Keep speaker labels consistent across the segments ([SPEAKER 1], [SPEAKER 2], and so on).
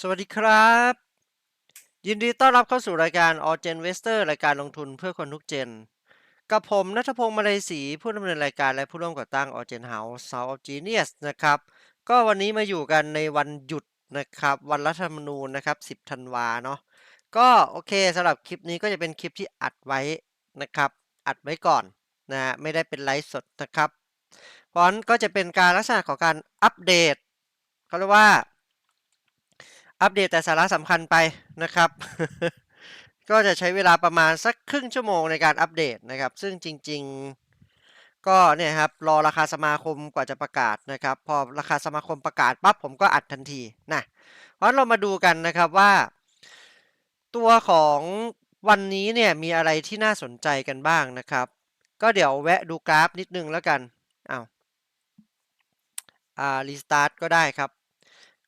[SPEAKER 1] สวัสดีครับ ยินดีต้อนรับเข้าสู่รายการ All Gen Investor รายการลงทุนเพื่อคนทุกเจน กับผมนัทพงศ์มาลัยศรีผู้ดำเนินรายการและผู้ร่วมก่อตั้ง All Gen House House of Genius นะครับ ก็วันนี้มาอยู่กันในวันหยุดนะครับ วันรัฐธรรมนูญนะครับ 10 ธันวาเนาะก็โอเคสำหรับคลิปนี้ก็จะเป็นคลิปที่อัดไว้นะครับ อัดไว้ก่อนนะไม่ได้เป็นไลฟ์สดนะครับเพราะนั้นก็จะเป็นการลักษณะของการอัปเดตเขาเรียกว่า อัปเดตแต่สาระสำคัญไปนะครับ ก็จะใช้เวลาประมาณสักครึ่งชั่วโมงในการอัปเดตนะครับ ซึ่งจริง ๆ ก็เนี่ยครับรอราคาสมาคมกว่าจะประกาศนะครับ พอราคาสมาคมประกาศปั๊บผมก็อัดทันทีนะเพราะฉะนั้นเรามาดูกันนะครับว่า ตัวของวันนี้เนี่ยมีอะไรที่น่าสนใจกันบ้างนะครับ ก็เดี๋ยวแวะดูกราฟนิดนึงแล้วกันอ้าวอ่ารีสตาร์ทก็ได้ครับ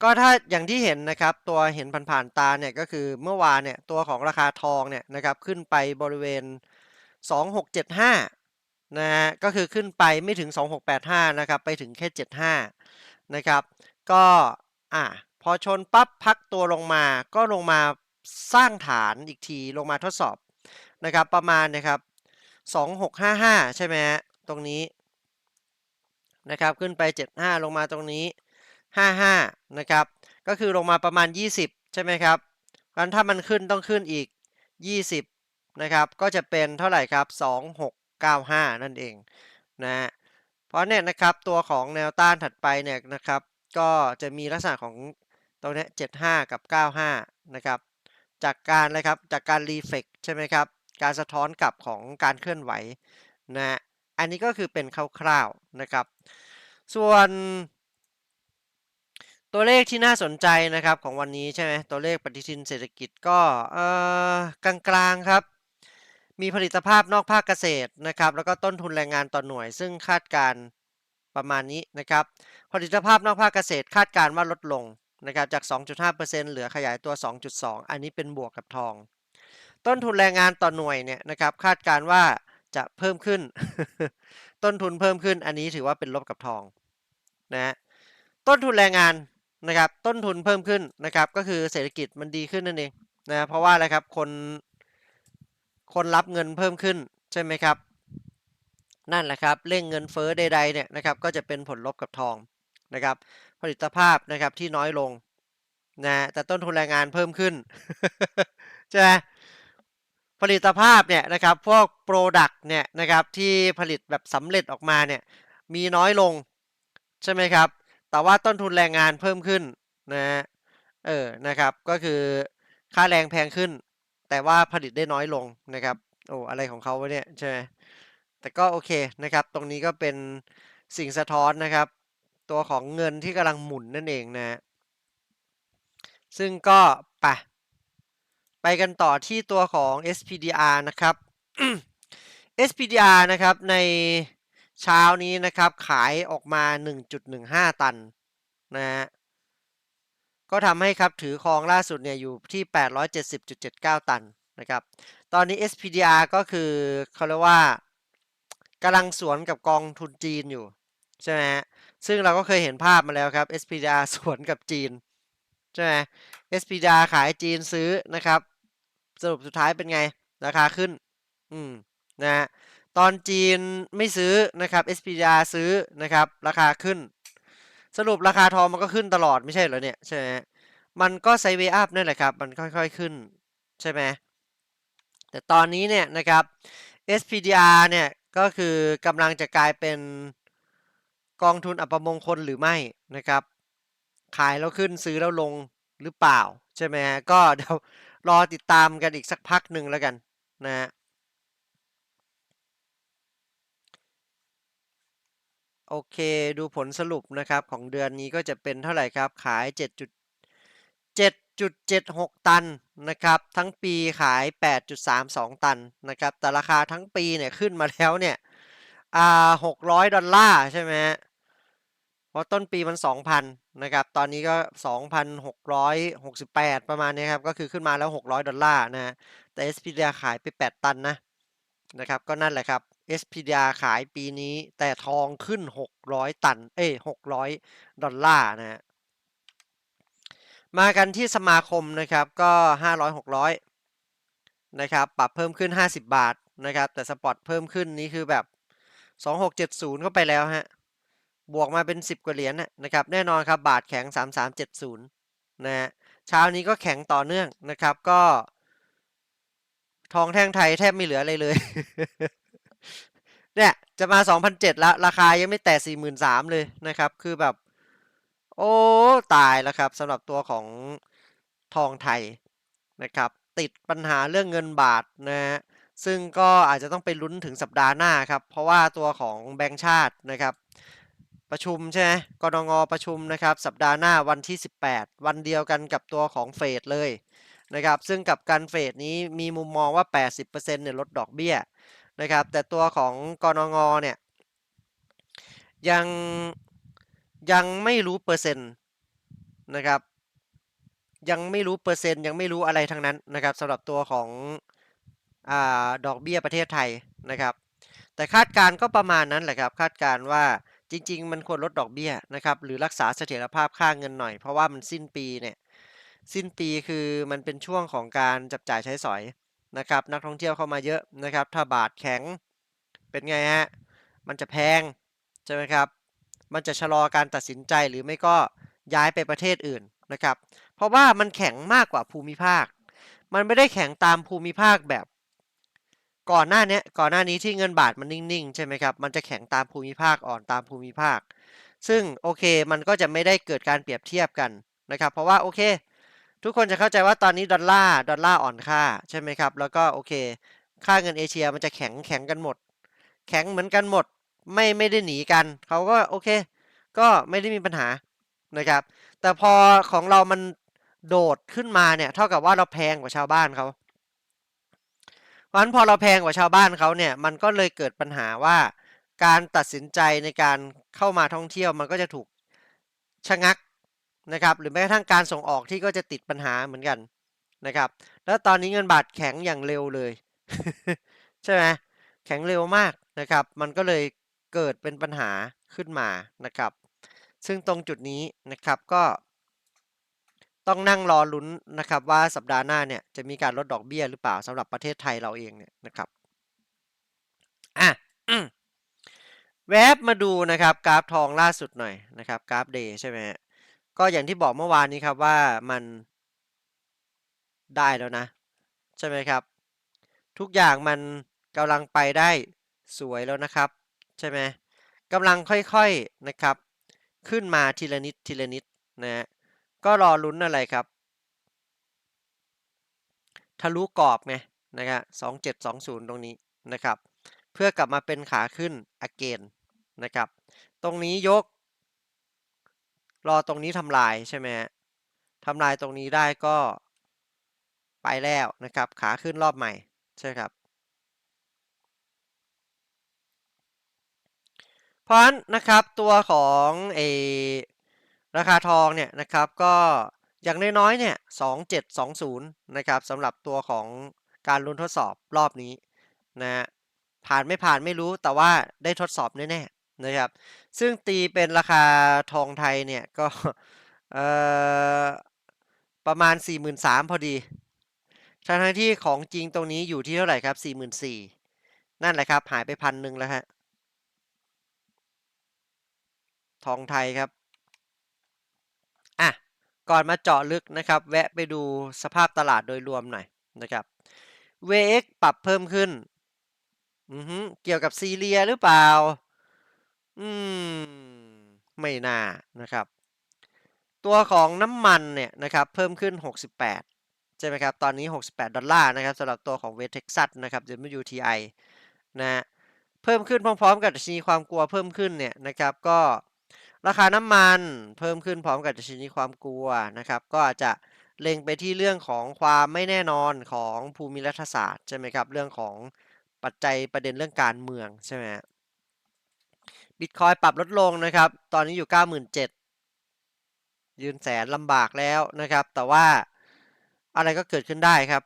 [SPEAKER 1] ก็ถ้าอย่างที่เห็นนะครับตัวเห็นผ่านๆตาเนี่ยก็คือเมื่อวานเนี่ยตัวของราคาทองเนี่ยนะครับขึ้นไปบริเวณ 2675นะฮะก็คือขึ้นไปไม่ถึง 2685นะครับไปถึงแค่ 75นะครับก็อะพอชนปั๊บพักตัวลงมาก็ลงมาสร้างฐานอีกทีลงมาทดสอบนะครับประมาณนะครับ2655 ใช่ไหมฮะตรงนี้นะครับขึ้นไป 75 ลงมาตรงนี้ 55 นะครับ ก็คือลงมาประมาณ 20 ใช่ไหมครับงั้นถ้ามันขึ้นต้องขึ้นอีก 20 นะครับ ก็จะเป็นเท่าไหร่ครับ 2695 นั่นเองนะฮะเพราะเนี่ยนะครับตัวของแนวต้านถัดไปเนี่ยนะครับ ก็จะมีลักษณะของตรงนี้75 กับ 95 นะครับ จากการอะไรครับ จากการรีเฟกใช่ไหมครับ การสะท้อนกลับของการเคลื่อนไหวนะฮะอันนี้ก็คือเป็นคร่าวๆนะครับ ส่วน ตัวเลขที่น่าสนใจนะครับของวันนี้ใช่ไหมตัวเลขปฏิทินเศรษฐกิจก็เอ่อกลางๆครับ มีผลิตภาพนอกภาคเกษตรนะครับ แล้วก็ต้นทุนแรงงานต่อหน่วย ซึ่งคาดการประมาณนี้นะครับ ผลิตภาพนอกภาคเกษตรคาดการว่าลดลงนะครับจาก 2.5%เหลือขยายตัว 2.2 อันนี้เป็นบวกกับทอง ต้นทุนแรงงานต่อหน่วยเนี่ยนะครับคาดการว่าจะเพิ่มขึ้น ต้นทุนเพิ่มขึ้นอันนี้ถือว่าเป็นลบกับทองนะต้นทุนแรงงาน นะครับต้นทุนเพิ่มขึ้นนะครับ ก็คือเศรษฐกิจมันดีขึ้นนั่นเองนะเพราะว่าอะไรครับคนคนรับเงินเพิ่มขึ้นใช่ไหมครับ นั่นแหละครับเร่งเงินเฟ้อใดๆเนี่ยนะครับ ก็จะเป็นผลลบกับทองนะครับ ผลิตภาพนะครับที่น้อยลงนะแต่ต้นทุนแรงงานเพิ่มขึ้นใช่ไหมผลิตภาพเนี่ยนะครับพวกโปรดักต์เนี่ยนะครับที่ผลิตแบบสำเร็จออกมาเนี่ยมีน้อยลงใช่ไหมครับ แต่ว่าต้นทุนแรงงานเพิ่มขึ้นนะฮะเออนะครับ ก็คือค่าแรงแพงขึ้น แต่ว่าผลิตได้น้อยลงนะครับ โอ้อะไรของเขาวะเนี่ยใช่ไหมแต่ก็โอเคนะครับ ตรงนี้ก็เป็นสิ่งสะท้อนนะครับ ตัวของเงินที่กำลังหมุนนั่นเองนะ ซึ่งก็ไปไปกันต่อที่ตัวของ SPDR นะครับ SPDR นะครับใน เช้านี้นะครับขายออกมา 1.15 ตันนะฮะก็ทำให้ครับถือครองล่าสุดเนี่ยอยู่ที่ 870.79 ตันนะครับ ตอนนี้ SPDR ก็คือเขาเรียกว่ากำลังสวนกับกองทุนจีนอยู่ ใช่ไหมฮะซึ่งเราก็เคยเห็นภาพมาแล้วครับ SPDR สวนกับจีน ใช่ไหม SPDR ขายจีนซื้อนะครับ สรุปสุดท้ายเป็นไง ราคาขึ้น อืม นะฮะ ตอนจีนไม่ซื้อนะครับ SPDR ซื้อนะครับ ราคาขึ้น สรุปราคาทองมันก็ขึ้นตลอดไม่ใช่เหรอเนี่ยใช่ไหมมันก็ไซเวอัพนั่นแหละครับ มันค่อยๆขึ้นใช่ไหมแต่ตอนนี้เนี่ยนะครับ SPDR เนี่ยก็คือกำลังจะกลายเป็นกองทุนอัปมงคลหรือไม่นะครับ ขายแล้วขึ้นซื้อแล้วลงหรือเปล่า ใช่ไหมก็เดี๋ยวรอติดตามกันอีกสักพักหนึ่งแล้วกันนะฮะ โอเค ดูผลสรุปนะครับของเดือนนี้ก็จะเป็นเท่าไหร่ครับ ขาย 7.7.76 ตันนะครับ ทั้งปีขาย 8.32 ตันนะครับ แต่ราคาทั้งปีเนี่ยขึ้นมาแล้วเนี่ยอ่า600 ดอลลาร์ใช่ไหมเพราะต้นปีมัน 2,000 นะครับ ตอนนี้ก็ 2,668 ประมาณนี้ครับ ก็คือขึ้นมาแล้ว 600 ดอลลาร์นะ แต่ SPDR ขายไป 8 ตันนะนะครับ ก็นั่นแหละครับ SPDR ขายปีนี้ แต่ทองขึ้น 600 ตัน เอ้ย600 ดอลลาร์นะฮะ มากันที่สมาคมนะครับ ก็ห้าร้อยหกร้อยนะครับ ปรับเพิ่มขึ้นห้าสิบบาทนะครับ แต่สปอตเพิ่มขึ้นนี้คือแบบสองหกเจ็ดศูนย์เข้าไปแล้วฮะ บวกมาเป็นสิบกว่าเหรียญนะนะครับ แน่นอนครับ บาทแข็งสามสามเจ็ดศูนย์นะฮะ เช้านี้ก็แข็งต่อเนื่องนะครับ ก็ ทองแท่งไทยแทบไม่เหลืออะไรเลย เนี่ยจะมา 2,007แล้วราคายังไม่แตะ43,000เลยนะครับ คือแบบ โอ้ตายแล้วครับสำหรับตัวของทองไทยนะครับ ติดปัญหาเรื่องเงินบาทนะฮะซึ่งก็อาจจะต้องไปลุ้นถึงสัปดาห์หน้าครับ เพราะว่าตัวของแบงก์ชาตินะครับ ประชุมใช่ไหมกรงงประชุมนะครับ สัปดาห์หน้าวันที่ 18 วันเดียวกันกับตัวของเฟดเลยนะครับ ซึ่งกับการเฟดนี้มีมุมมองว่า 80%เนี่ยลดดอกเบี้ย นะครับ แต่ตัวของกรงงเนี่ยยังยังไม่รู้เปอร์เซ็นต์นะครับยังไม่รู้เปอร์เซ็นต์ยังไม่รู้อะไรทั้งนั้นนะครับสำหรับตัวของอดอกเบี้ยประเทศไทยนะครับ แต่คาดการก็ประมาณนั้นแหละครับ คาดการว่าจริง ๆ มันควรลดดอกเบี้ยนะครับ หรือรักษาเสถียรภาพค่าเงินหน่อย เพราะว่ามันสิ้นปีเนี่ยสิ้นปีคือมันเป็นช่วงของการจับจ่ายใช้สอย นะครับนักท่องเที่ยวเข้ามาเยอะนะครับ ถ้าบาทแข็งเป็นไงฮะมันจะแพงใช่ไหมครับ มันจะชะลอการตัดสินใจหรือไม่ก็ย้ายไปประเทศอื่นนะครับ เพราะว่ามันแข็งมากกว่าภูมิภาค มันไม่ได้แข็งตามภูมิภาคแบบ ก่อนหน้านี้ก่อนหน้านี้ที่เงินบาทมันนิ่งๆใช่ไหมครับมันจะแข็งตามภูมิภาคอ่อนตามภูมิภาค ซึ่งโอเคมันก็จะไม่ได้เกิดการเปรียบเทียบกันนะครับ เพราะว่าโอเค ทุกคนจะเข้าใจว่าตอนนี้ดอลลาร์ดอลลาร์อ่อนค่าใช่ไหมครับ แล้วก็โอเค ค่าเงินเอเชียมันจะแข็งแข็งกันหมด แข็งเหมือนกันหมด ไม่ไม่ได้หนีกัน เขาก็โอเค ก็ไม่ได้มีปัญหานะครับ แต่พอของเรามันโดดขึ้นมาเนี่ยเท่ากับว่าเราแพงกว่าชาวบ้านเขาเพราะฉะนั้นพอเราแพงกว่าชาวบ้านเขาเนี่ยมันก็เลยเกิดปัญหาว่า การตัดสินใจในการเข้ามาท่องเที่ยวมันก็จะถูกชะงัก นะครับหรือแม้กระทั่งการส่งออกที่ก็จะติดปัญหาเหมือนกันนะครับ แล้วตอนนี้เงินบาทแข็งอย่างเร็วเลย ใช่ไหมแข็งเร็วมากนะครับ มันก็เลยเกิดเป็นปัญหาขึ้นมานะครับ ซึ่งตรงจุดนี้นะครับก็ ต้องนั่งรอลุ้นนะครับว่าสัปดาห์หน้าเนี่ยจะมีการลดดอกเบี้ยหรือเปล่าสำหรับประเทศไทยเราเองเนี่ยนะครับอะแวบมาดูนะครับกราฟทองล่าสุดหน่อยนะครับกราฟเดย์ใช่ไหม ก็อย่างที่บอกเมื่อวานนี้ครับว่ามันได้แล้วนะ ใช่ไหมครับ ทุกอย่างมันกำลังไปได้สวยแล้วนะครับ ใช่ไหมกำลังค่อยๆนะครับ ขึ้นมาทีละนิดทีละนิดนะก็รอลุ้นอะไรครับ ทะลุกรอบไงนะครับสองเจ็ดสองศูนย์ตรงนี้นะครับ เพื่อกลับมาเป็นขาขึ้น again นะครับ ตรงนี้ยก รอตรงนี้ทำลายใช่ไหมทำลายตรงนี้ได้ก็ไปแล้วนะครับ ขาขึ้นรอบใหม่ใช่ครับ เพราะนั้นนะครับตัวของเอราคาทองเนี่ยนะครับก็อย่างน้อยๆเนี่ย2720นะครับสำหรับตัวของการลุ้นทดสอบรอบนี้นะผ่านไม่ผ่านไม่รู้แต่ว่าได้ทดสอบแน่ๆ นะครับ ซึ่งตีเป็นราคาทองไทยเนี่ยก็ประมาณ 43,000พอดีทั้งที่ของจริงตรงนี้อยู่ที่เท่าไหร่ครับ 44,000นั่นแหละครับ หายไปพันหนึ่งแล้วฮะ ทองไทยครับอะก่อนมาเจาะลึกนะครับ แวะไปดูสภาพตลาดโดยรวมหน่อยนะครับ VX ปรับเพิ่มขึ้น อือเกี่ยวกับซีเรียหรือเปล่า อืม ไม่น่านะครับ ตัวของน้ำมันเนี่ยนะครับเพิ่มขึ้น 68 ใช่ไหมครับ ตอนนี้ 68 ดอลลาร์นะครับสำหรับตัวของเวสเท็กซัสนะครับ WTI นะเพิ่มขึ้นพร้อม ๆ กับดัชนีความกลัวเพิ่มขึ้นเนี่ยนะครับก็ราคาน้ำมันเพิ่มขึ้นพร้อมกับดัชนีความกลัวนะครับ ก็อาจจะเล็งไปที่เรื่องของความไม่แน่นอนของภูมิรัฐศาสตร์ใช่ไหมครับเรื่องของปัจจัยประเด็นเรื่องการเมืองใช่ไหม บิตคอยปรับลดลงนะครับ ตอนนี้อยู่ 97,000 ยืนแสนลำบากแล้วนะครับ แต่ว่าอะไรก็เกิดขึ้นได้ครับ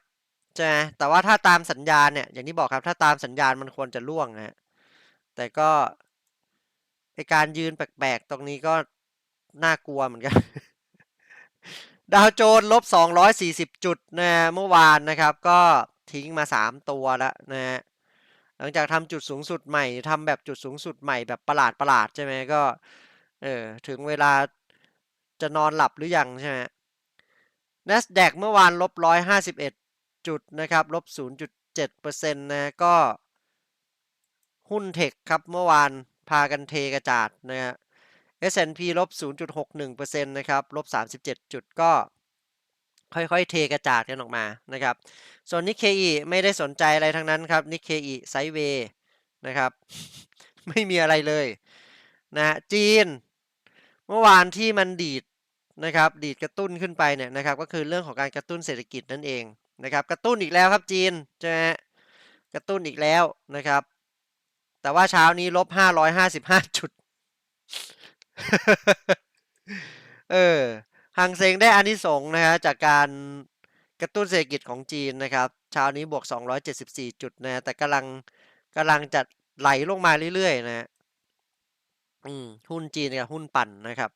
[SPEAKER 1] ใช่ไหมแต่ว่าถ้าตามสัญญาณเนี่ย อย่างที่บอกครับ ถ้าตามสัญญาณมันควรจะล่วงนะฮะ แต่ก็ไอการยืนแปลกๆ ตรงนี้ก็น่ากลัวเหมือนกัน ดาวโจนส์ลบ 240 จุดนะฮะเมื่อวานนะครับ ก็ทิ้งมา 3 ตัวแล้วนะฮะ หลังจากทำจุดสูงสุดใหม่ทำแบบจุดสูงสุดใหม่แบบประหลาดประหลาดใช่ไหมก็ เออถึงเวลาจะนอนหลับหรือยังใช่ไหม NASDAQ เมื่อวานลบ151จุดนะครับลบ0.7%นะก็หุ้นเทคครับเมื่อวานพากันเทกระจาดนะฮะ S&P ลบ0.61%นะครับลบ37จุดก็ ค่อยๆ เทกระจาดกันออกมานะครับ ส่วนนิเคอีไม่ได้สนใจอะไรทั้งนั้นครับนิเคอีไซด์เวนะครับ ไม่มีอะไรเลยนะฮะจีน เมื่อวานที่มันดีดนะครับ ดีดกระตุ้นขึ้นไปเนี่ยนะครับ ก็คือเรื่องของการกระตุ้นเศรษฐกิจนั่นเองนะครับ กระตุ้นอีกแล้วครับจีนใช่ไหมฮะกระตุ้นอีกแล้วนะครับ แต่ว่าเช้านี้ลบ555 จุด เออ ฮังเซงได้อานิสงส์นะฮะจากการกระตุ้นเศรษฐกิจของจีนนะครับเช้านี้บวก 274 จุดนะฮะแต่กำลังกำลังจะไหลลงมาเรื่อยๆนะฮะอืมหุ้นจีนกับหุ้นปั่นนะครับ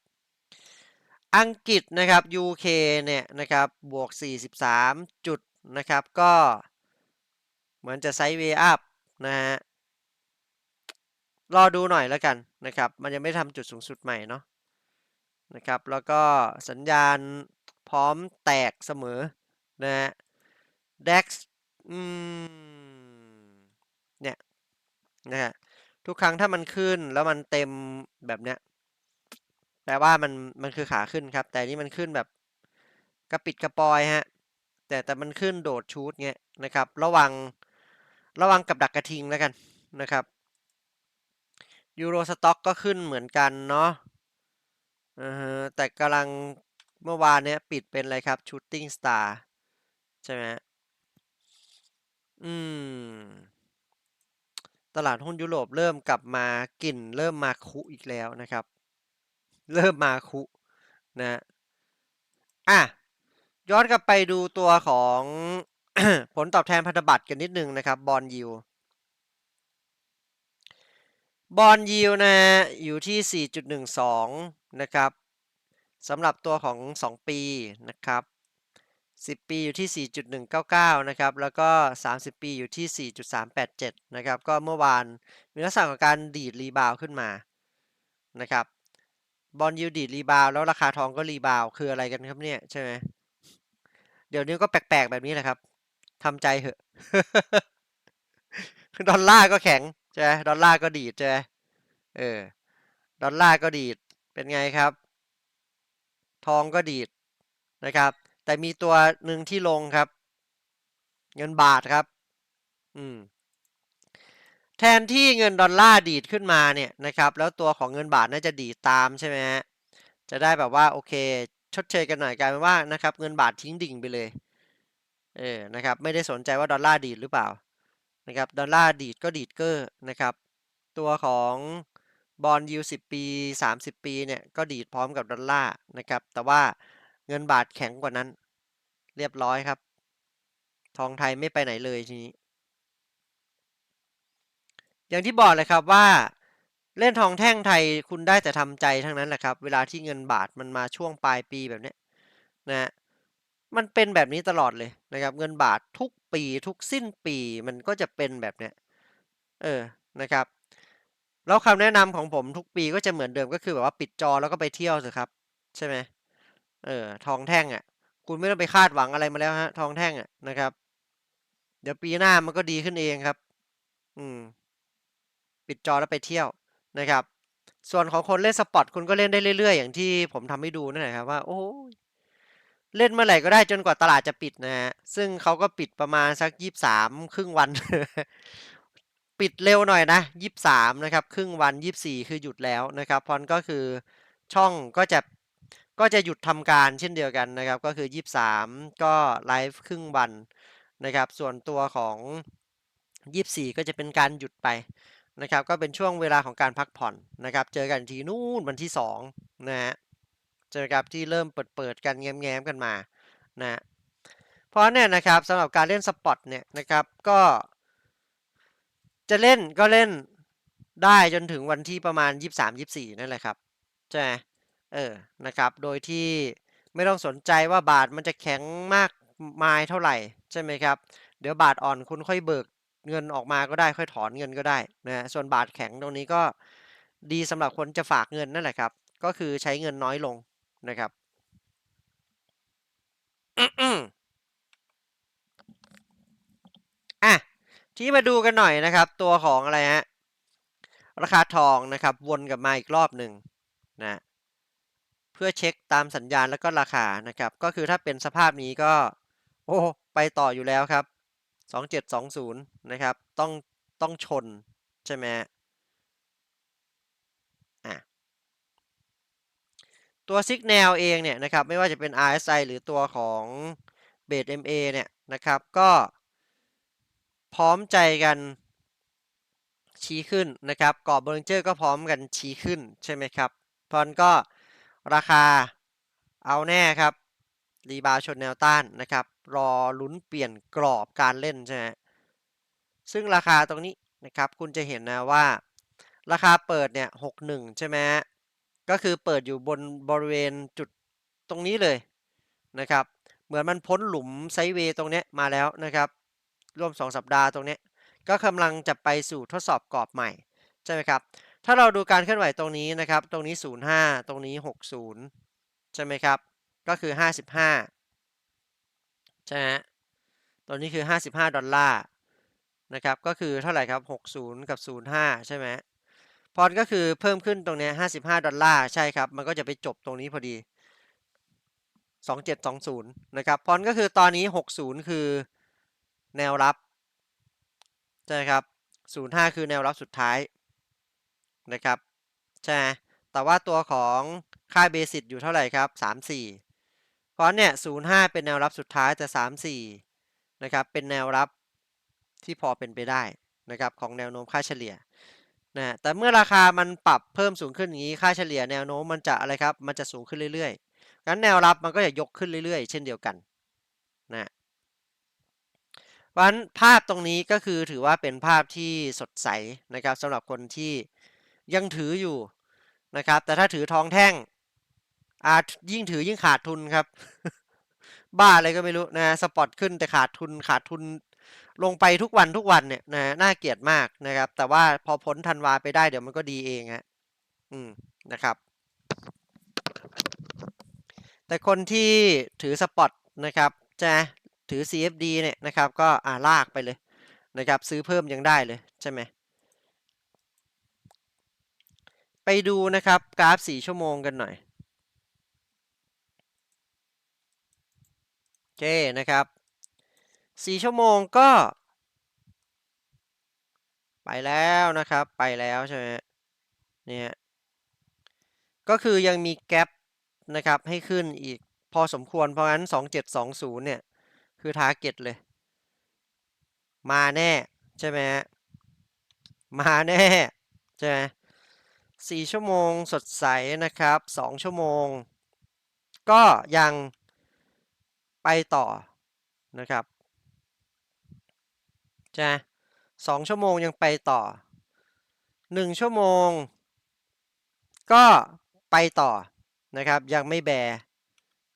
[SPEAKER 1] อังกฤษนะครับ UK เนี่ยนะครับบวก 43 จุดนะครับ ก็เหมือนจะไซด์เวย์อัพนะฮะรอดูหน่อยแล้วกันนะครับ มันยังไม่ทำจุดสูงสุดใหม่เนาะ นะครับ แล้วก็สัญญาณพร้อมแตกเสมอนะฮะ DAX อืมเนี่ยนะฮะทุกครั้งถ้ามันขึ้นแล้วมันเต็มแบบเนี้ยแปลว่ามันมันคือขาขึ้นครับ แต่นี่มันขึ้นแบบกระปิดกระปอยฮะแต่แต่มันขึ้นโดดชูดเงี้ยนะครับ ระวังระวังกับดักกระทิงแล้วกันนะครับยูโรสต็อกก็ขึ้นเหมือนกันเนาะ ออแต่กำลังเมื่อวานเนี้ยปิดเป็นอะไรครับชูตติ้งสตาร์ใช่ไหมอืม ตลาดหุ้นยุโรปเริ่มกลับมากลิ่นเริ่มมาคุอีกแล้วนะครับ เริ่มมาคุนะอะย้อนกลับไปดูตัวของผลตอบแทนพันธบัตรกันนิดนึงนะครับบอลยิว บอลยิวนะฮะอยู่ที่ 4.12 นะครับสำหรับตัวของ 2 ปีนะครับ 10 ปีอยู่ที่ 4.199 นะครับ แล้วก็ 30 ปีอยู่ที่ 4.387 นะครับ ก็เมื่อวานมีลักษณะของการดีดรีบาวขึ้นมา นะครับ บอลยูดีดรีบาวแล้วราคาทองก็รีบาวคืออะไรกันครับเนี่ยใช่ไหมเดี๋ยวนี้ก็แปลกๆแบบนี้แหละครับทำใจเหอะดอลลาร์ก็แข็ง ใช่ดอลลาร์ก็ดีดใช่เออ ดอลลาร์ก็ดีด เป็นไงครับ ทองก็ดีดนะครับ แต่มีตัวหนึ่งที่ลงครับ เงินบาทครับ อืม แทนที่เงินดอลลาร์ดีดขึ้นมาเนี่ยนะครับ แล้วตัวของเงินบาทน่าจะดีดตามใช่ไหมฮะ จะได้แบบว่าโอเค ชดเชยกันหน่อยกลายเป็นว่านะครับ เงินบาททิ้งดิ่งไปเลย เออ นะครับ ไม่ได้สนใจว่าดอลลาร์ดีดหรือเปล่า นะครับดอลลาร์ดีดก็ดีดเกอร์นะครับตัวของบอลยูสิบปี 30 ปีเนี่ยก็ดีดพร้อมกับดอลลาร์นะครับแต่ว่าเงินบาทแข็งกว่านั้น เรียบร้อยครับ ทองไทยไม่ไปไหนเลยทีนี้ อย่างที่บอกเลยครับว่าเล่นทองแท่งไทยคุณได้แต่ทำใจทั้งนั้นแหละครับ เวลาที่เงินบาทมันมาช่วงปลายปีแบบนี้นะฮะมันเป็นแบบนี้ตลอดเลยนะครับ เงินบาททุก ปีทุกสิ้นปีมันก็จะเป็นแบบเนี้ยเออนะครับแล้วคำแนะนำของผมทุกปีก็จะเหมือนเดิมก็คือแบบว่าปิดจอแล้วก็ไปเที่ยวสิครับ ใช่ไหมเออทองแท่งอะ คุณไม่ต้องไปคาดหวังอะไรมาแล้วฮะ ทองแท่งอะนะครับ เดี๋ยวปีหน้ามันก็ดีขึ้นเองครับ อืม ปิดจอแล้วไปเที่ยวนะครับ ส่วนของคนเล่นสปอตคุณก็เล่นได้เรื่อยๆ อย่างที่ผมทำให้ดูนั่นแหละครับว่า โอ้ย เล่นเมื่อไหร่ก็ได้จนกว่าตลาดจะปิดนะฮะ ซึ่งเขาก็ปิดประมาณสักยี่สามครึ่งวัน ปิดเร็วหน่อยนะยี่สามนะครับ ครึ่งวันยี่สี่คือหยุดแล้วนะครับพอนก็คือช่องก็จะก็จะหยุดทำการเช่นเดียวกันนะครับ ก็คือยี่สามก็ไลฟ์ครึ่งวันนะครับ ส่วนตัวของยี่สี่ก็จะเป็นการหยุดไปนะครับ ก็เป็นช่วงเวลาของการพักผ่อนนะครับ เจอกันทีนู่นวันที่สองนะฮะ เจอกับที่เริ่มเปิดเปิดกันแง้มๆกันมานะเพราะเนี่ยนะครับสำหรับการเล่นสปอตเนี่ยนะครับก็จะเล่นก็เล่นได้จนถึงวันที่ประมาณ 23 24 นั่นแหละครับใช่ไหมเออนะครับโดยที่ไม่ต้องสนใจว่าบาทมันจะแข็งมากมายเท่าไหร่ใช่ไหมครับเดี๋ยวบาทอ่อนคุณค่อยเบิกเงินออกมาก็ได้ค่อยถอนเงินก็ได้นะฮะส่วนบาทแข็งตรงนี้ก็ดีสำหรับคนจะฝากเงินนั่นแหละครับ ก็คือใช้เงินน้อยลง นะครับอะทีนี้มาดูกันหน่อยนะครับ ตัวของอะไรฮะราคาทองนะครับ วนกลับมาอีกรอบหนึ่งนะเพื่อเช็คตามสัญญาณแล้วก็ราคานะครับ ก็คือถ้าเป็นสภาพนี้ก็ โอ้ไปต่ออยู่แล้วครับ 2720 นะครับ ต้องต้องชนใช่ไหมฮะอะ ตัว Signal เองเนี่ยนะครับไม่ว่าจะเป็น RSI หรือตัวของ b a s MA เนี่ยนะครับก็พร้อมใจกันชี้ขึ้นนะครับกรอบเบร์เจอร์ก็พร้อมกันชี้ขึ้นใช่ไหมครับพราะนั้นก็ราคาเอาแน่ครับรีบาชนแนวต้านนะครับรอลุ้นเปลี่ยนกรอบการเล่นใช่ไหมซึ่งราคาตรงนี้นะครับคุณจะเห็นนะว่า ราคาเปิดเนี่ย61ใช่ไหม ก็คือเปิดอยู่บนบริเวณจุดตรงนี้เลยนะครับ เหมือนมันพ้นหลุมไซเวย์ตรงนี้มาแล้วนะครับร่วม 2 สัปดาห์ตรงนี้ ก็กำลังจะไปสู่ทดสอบกรอบใหม่ ใช่ไหมครับ ถ้าเราดูการเคลื่อนไหวตรงนี้นะครับ ตรงนี้ 05 ตรงนี้ 60 ใช่ไหมครับ ก็คือ 55 ใช่ไหมตรงนี้คือ 55 ดอลลาร์นะครับ ก็คือเท่าไหร่ครับ 60 กับ 05 ใช่ไหม พอนก็คือเพิ่มขึ้นตรงนี้55ดอลลาร์ใช่ครับ มันก็จะไปจบตรงนี้พอดี2720นย์นะครับพอนก็คือตอนนี้60คือแนวรับใช่ครับ05คือแนวรับสุดท้ายนะครับใช่แต่ว่าตัวของค่าเบสิกอยู่เท่าไหร่ครับ34เพราะเนี่ย05เป็นแนวรับสุดท้ายแต่34นะครับเป็นแนวรับที่พอเป็นไปได้นะครับของแนวโน้มค่าเฉลี่ย นะแต่เมื่อราคามันปรับเพิ่มสูงขึ้นอย่างนี้ค่าเฉลี่ยแนวโน้มมันจะอะไรครับ มันจะสูงขึ้นเรื่อยๆงั้นแนวรับมันก็จะยกขึ้นเรื่อยๆ เช่นเดียวกันนะเพราะฉะนั้นภาพตรงนี้ก็คือถือว่าเป็นภาพที่สดใสนะครับสำหรับคนที่ยังถืออยู่นะครับ แต่ถ้าถือทองแท่งอาจยิ่งถือยิ่งขาดทุนครับ บ้าอะไรก็ไม่รู้นะสปอตขึ้นแต่ขาดทุนขาดทุน ลงไปทุกวันทุกวันเนี่ยนะน่าเกลียดมากนะครับ แต่ว่าพอพ้นธันวาไปได้เดี๋ยวมันก็ดีเองฮะอืมนะครับ แต่คนที่ถือสปอตนะครับจะถือ CFD เนี่ยนะครับก็อ่าลากไปเลยนะครับ ซื้อเพิ่มยังได้เลยใช่ไหมไปดูนะครับกราฟ 4 ชั่วโมงกันหน่อยโอเคนะครับ 4 ชั่วโมงก็ ไปแล้วนะครับ ไปแล้วใช่ไหมเนี่ยก็คือยังมีแกลบนะครับให้ขึ้นอีกพอสมควรเพราะงั้น 2720 เนี่ย คือทาร์เก็ตเลย มาแน่ ใช่ไหมมาแน่ ใช่ไหมสี่ชั่วโมงสดใสนะครับสองชั่วโมง ก็ยังไปต่อนะครับ ใช่ไหมสองชั่วโมงยังไปต่อหนึ่งชั่วโมง ก็ไปต่อนะครับ ยังไม่แบ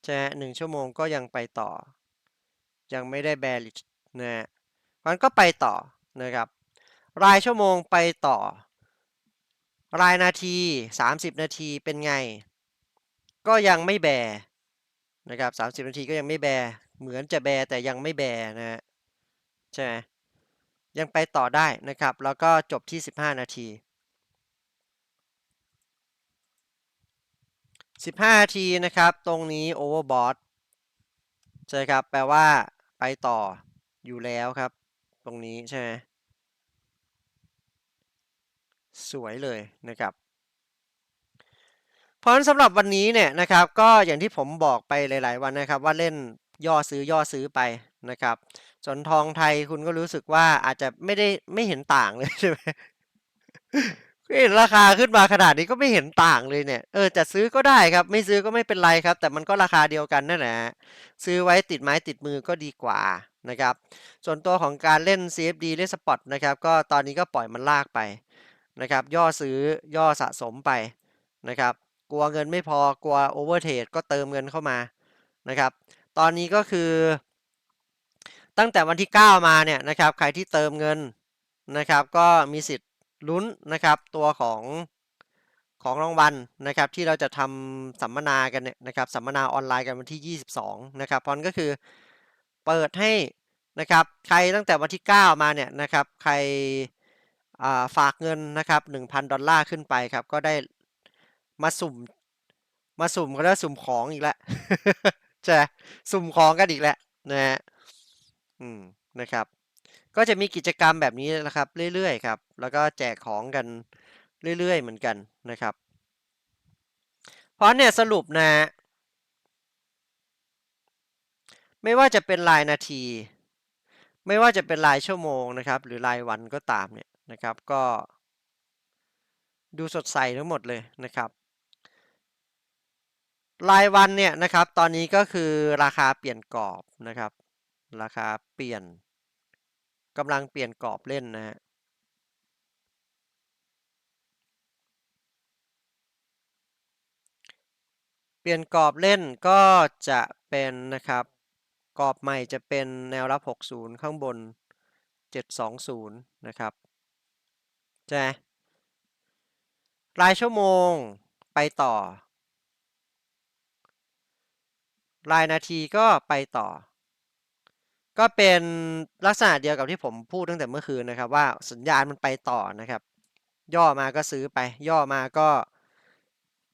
[SPEAKER 1] ใช่ไหมหนึ่งชั่วโมงก็ยังไปต่อ ยังไม่ได้แบริชนะมันก็ไปต่อนะครับ รายชั่วโมงไปต่อ รายนาที 30 นาทีเป็นไง ก็ยังไม่แบนะครับ 30 นาทีก็ยังไม่แบ เหมือนจะแบแต่ยังไม่แบนะฮะใช่ไหม ยังไปต่อได้นะครับ แล้วก็จบที่ 15 นาที 15 นาทีนะครับ ตรงนี้ overbought ใช่ครับ แปลว่าไปต่ออยู่แล้วครับ ตรงนี้ใช่ไหมสวยเลยนะครับ เพราะฉะนั้นสำหรับวันนี้เนี่ยนะครับ ก็อย่างที่ผมบอกไปหลาย ๆ วันนะครับ ว่าเล่นย่อซื้อย่อซื้อไปนะครับ สนทองไทยคุณก็รู้สึกว่าอาจจะไม่ได้ไม่เห็นต่างเลยใช่ไหมเห็นราคาขึ้นมาขนาดนี้ก็ไม่เห็นต่างเลยเนี่ย เออจะซื้อก็ได้ครับ ไม่ซื้อก็ไม่เป็นไรครับ แต่มันก็ราคาเดียวกันนั่นแหละซื้อไว้ติดไม้ติดมือก็ดีกว่านะครับ ส่วนตัวของการเล่น CFD เล่นสปอตนะครับ ก็ตอนนี้ก็ปล่อยมันลากไปนะครับ ย่อซื้อย่อสะสมไปนะครับ กลัวเงินไม่พอกลัวโอเวอร์เทรดก็เติมเงินเข้ามานะครับ ตอนนี้ก็คือ ตั้งแต่วันที่ 9 มาเนี่ยนะครับใครที่เติมเงินนะครับก็มีสิทธิ์ลุ้นนะครับตัวของของรางวัลนะครับที่เราจะทำสัมมนากันเนี่ยนะครับสัมมนาออนไลน์กันวันที่ 22 นะครับพราะนั้นก็คือเปิดให้นะครับใครตั้งแต่วันที่ 9 มาเนี่ยนะครับใครฝากเงินนะครับ1,000 ดอลลาร์ขึ้นไปครับก็ได้มาสุ่มมาสุ่มก็ได้สุ่มของอีกแล้วใช่สุ่มของกันอีกแล้วนะฮะ อืม นะครับ ก็จะมีกิจกรรมแบบนี้นะครับ เรื่อยๆครับ แล้วก็แจกของกันเรื่อยๆ เหมือนกันนะครับ เพราะเนี่ยสรุปนะ ไม่ว่าจะเป็นรายนาที ไม่ว่าจะเป็นรายชั่วโมงนะครับ หรือรายวันก็ตามเนี่ยนะครับ ก็ ดูสดใสทั้งหมดเลยนะครับรายวันเนี่ยนะครับ ตอนนี้ก็คือราคาเปลี่ยนกรอบนะครับ ราคาเปลี่ยนกำลังเปลี่ยนกรอบเล่นนะฮะเปลี่ยนกรอบเล่นก็จะเป็นนะครับ กรอบใหม่จะเป็นแนวรับ 60 ข้างบน 720 นะครับใช่รายชั่วโมงไปต่อ รายนาทีก็ไปต่อ ก็เป็นลักษณะเดียวกับที่ผมพูดตั้งแต่เมื่อคืนนะครับ ว่าสัญญาณมันไปต่อนะครับ ย่อมาก็ซื้อไป ย่อมาก็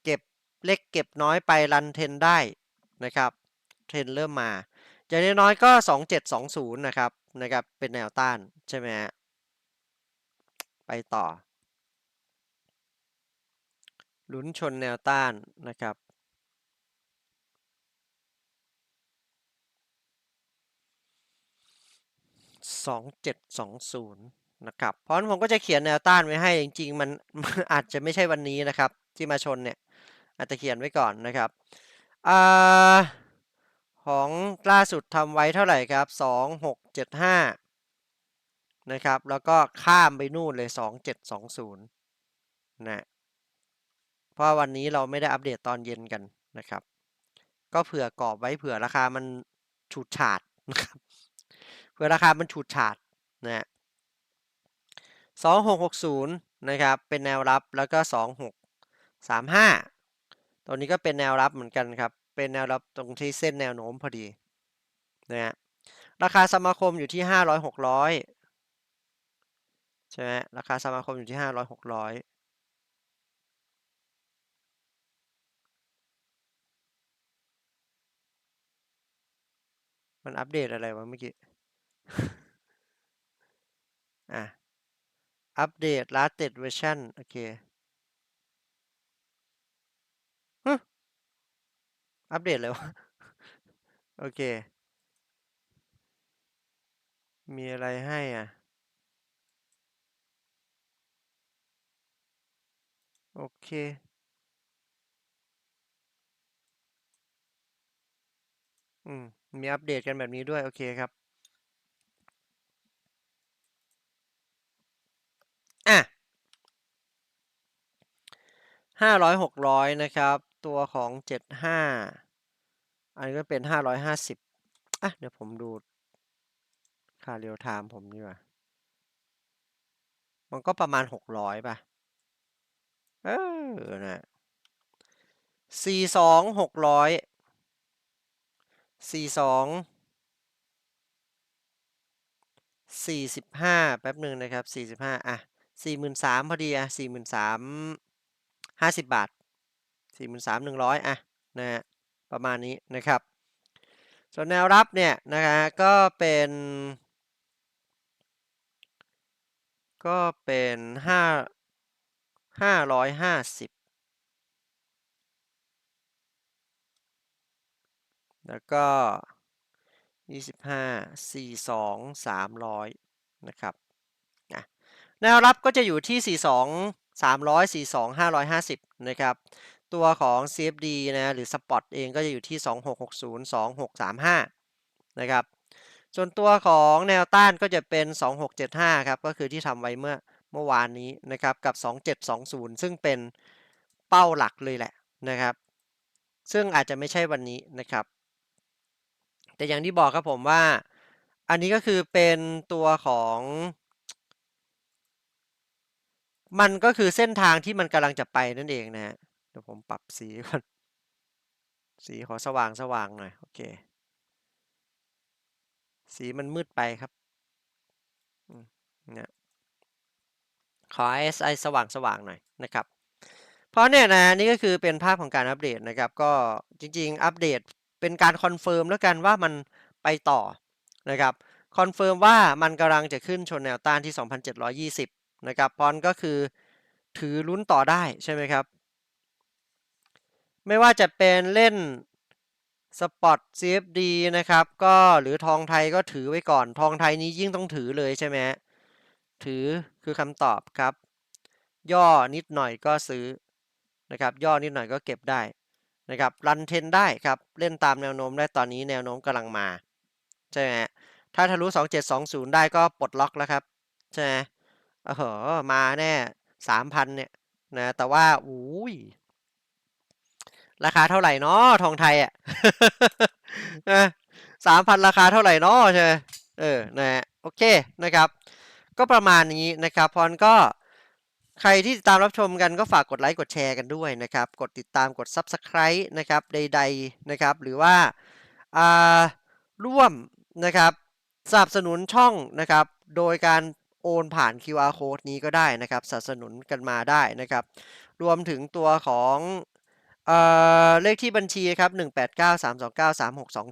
[SPEAKER 1] เก็บเล็กเก็บน้อยไปรันเทนได้นะครับ เทรนเริ่มมาอย่างน้อยก็ 2720 นะครับนะครับ เป็นแนวต้านใช่ไหมฮะไปต่อลุ้นชนแนวต้านนะครับ 2720 นะครับ เพราะนั้นผมก็จะเขียนแนวต้านไว้ให้จริงๆมันอาจจะไม่ใช่วันนี้นะครับ ที่มาชนเนี่ยอาจจะเขียนไว้ก่อนนะครับอของล่าสุดทำไว้เท่าไหร่ครับ 2675 นะครับ แล้วก็ข้ามไปนู่นเลย 2720 นะ เพราะวันนี้เราไม่ได้อัปเดตตอนเย็นกันนะครับ ก็เผื่อกรอบไว้เผื่อราคามันฉูดฉาดนะครับ เผื่อราคามันฉูดฉาดนะฮะ2660นะครับเป็นแนวรับแล้วก็2635ตัวนี้ก็เป็นแนวรับเหมือนกันครับ เป็นแนวรับตรงที่เส้นแนวโน้มพอดีนะฮะราคาสมาคมอยู่ที่500 600ใช่ไหมราคาสมาคมอยู่ที่500 600มันอัปเดตอะไรวะเมื่อกี้ อะอัปเดต latest version โอเคอัปเดตเลยวะโอเค มีอะไรให้อะ โอเคอืมมีอัปเดตกันแบบนี้ด้วย โอเคครับ อะ ห้าร้อยหกร้อยนะครับ ตัวของเจ็ดห้าอันนี้ก็เป็นห้าร้อยห้าสิบอะ เดี๋ยวผมดูค่าเรียลไทม์ผมดีกว่า มันก็ประมาณหกร้อยป่ะ เออนะสี่สองหกร้อยสี่สองสี่สิบห้าแป๊บหนึ่งนะครับสี่สิบห้าอะสี่หมื่นสามพอดีอะสี่หมื่นสาม ห้าสิบบาทสี่หมื่นสามหนึ่งร้อยอะนะฮะประมาณนี้นะครับ ส่วนแนวรับเนี่ยนะฮะก็เป็น ก็เป็นห้าห้าร้อยห้าสิบแล้วก็ยี่สิบห้าสี่สองสามร้อยนะครับนะแนวรับก็จะอยู่ที่สี่สอง สามร้อยสี่สองห้าร้อยห้าสิบนะครับ ตัวของ CFD นะหรือ Spot เองก็จะอยู่ที่ 2660 2635 นะครับ ส่วนตัวของแนวต้านก็จะเป็น 2675 ครับ ก็คือที่ทำไว้เมื่อเมื่อวานนี้นะครับ กับ 2720 ซึ่งเป็นเป้าหลักเลยแหละนะครับ ซึ่งอาจจะไม่ใช่วันนี้นะครับ แต่อย่างที่บอกครับผมว่า อันนี้ก็คือเป็นตัวของ มันก็คือเส้นทางที่มันกำลังจะไปนั่นเองนะฮะเดี๋ยวผมปรับสีก่อน สีขอสว่างสว่างหน่อย โอเค สีมันมืดไปครับเนี่ยขอ ISI สว่างสว่างหน่อยนะครับ เพราะเนี่ยนะนี่ก็คือเป็นภาพของการอัปเดตนะครับ ก็จริง ๆ อัปเดตเป็นการคอนเฟิร์มแล้วกันว่ามันไปต่อนะครับคอนเฟิร์มว่ามันกำลังจะขึ้นชนแนวต้านที่ 2,720 นะครับพอนก็คือถือลุ้นต่อได้ใช่ไหมครับ ไม่ว่าจะเป็นเล่นสปอต CFD นะครับ ก็หรือทองไทยก็ถือไว้ก่อน ทองไทยนี้ยิ่งต้องถือเลยใช่ไหมถือคือคำตอบครับ ย่อนิดหน่อยก็ซื้อนะครับ ย่อนิดหน่อยก็เก็บได้นะครับรันเทนได้ครับ เล่นตามแนวโน้มได้ตอนนี้แนวโน้มกำลังมา ใช่ไหมถ้าทะลุ 2720 ได้ก็ปลดล็อกแล้วครับ ใช่ไหม เออมาแน่3,000เนี่ยนะแต่ว่าอุ้ยราคาเท่าไหร่เนาะทองไทยอะสามพันราคาเท่าไหร่เนาะใช่เออนะฮะโอเคนะครับ ก็ประมาณนี้นะครับพรก็ใครที่ติดตามรับชมกันก็ฝากกดไลค์กดแชร์กันด้วยนะครับ กดติดตามกด Subscribe นะครับใดๆนะครับ หรือว่าอ่าร่วมนะครับสนับสนุนช่องนะครับ โดยการ โอนผ่าน QR code นี้ก็ได้นะครับสนับสนุนกันมาได้นะครับ รวมถึงตัวของเอ่อเลขที่บัญชีครับ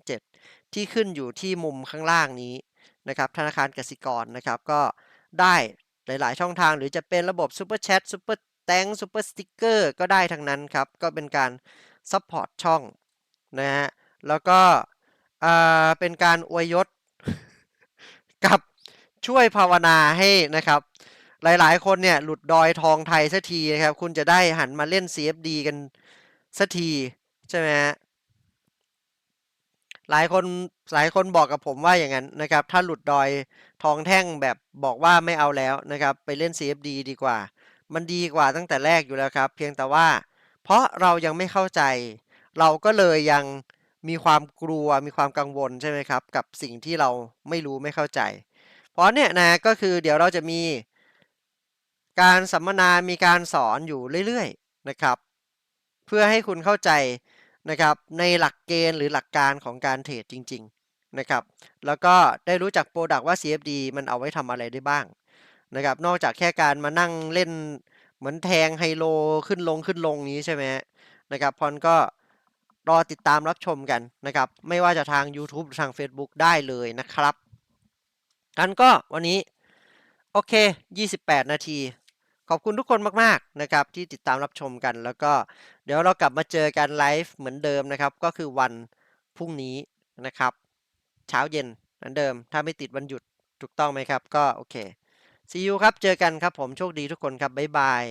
[SPEAKER 1] 189-329-3627 ที่ขึ้นอยู่ที่มุมข้างล่างนี้นะครับ ธนาคารกสิกรนะครับ ก็ได้หลาย ๆ ช่องทางหรือจะเป็นระบบ Super Chat Super Thank Super Sticker ก็ได้ทั้งนั้นครับ ก็เป็นการซัพพอร์ตช่องนะฮะแล้วก็เป็นการอวยยศกับ ช่วยภาวนาให้นะครับ หลายๆ คนเนี่ยหลุดดอยทองไทยสักทีนะครับ คุณจะได้หันมาเล่น CFD กันสักทีใช่ไหมฮะหลายคนหลายคนบอกกับผมว่าอย่างนั้นนะครับ ถ้าหลุดดอยทองแท่งแบบบอกว่าไม่เอาแล้วนะครับ ไปเล่น CFD ดีกว่า มันดีกว่าตั้งแต่แรกอยู่แล้วครับ เพียงแต่ว่า เพราะเรายังไม่เข้าใจ เราก็เลยยังมีความกลัวมีความกังวลใช่ไหมครับ กับสิ่งที่เราไม่รู้ไม่เข้าใจ เพราะเนี่ยนะก็คือเดี๋ยวเราจะมีการสัมมนามีการสอนอยู่เรื่อยๆนะครับ เพื่อให้คุณเข้าใจนะครับในหลักเกณฑ์หรือหลักการของการเทรดจริง ๆนะครับ แล้วก็ได้รู้จักโปรดักว่า CFD มันเอาไว้ทำอะไรได้บ้างนะครับนอกจากแค่การมานั่งเล่นเหมือนแทงไฮโลขึ้นลงขึ้นลงนี้ใช่ไหมนะครับพอนก็รอติดตามรับชมกันนะครับ ไม่ว่าจะทาง YouTube หรือทาง Facebook ได้เลยนะครับ กันก็วันนี้ โอเค 28 นาที ขอบคุณทุกคนมาก ๆ นะครับ ที่ติดตามรับชมกัน แล้วก็เดี๋ยวเรากลับมาเจอกันไลฟ์เหมือนเดิมนะครับ ก็คือวันพรุ่งนี้นะครับ เช้าเย็นเหมือนเดิม ถ้าไม่ติดวันหยุดถูกต้องไหมครับ ก็โอเค see you ครับ เจอกันครับผมโชคดีทุกคนครับ บ๊ายบาย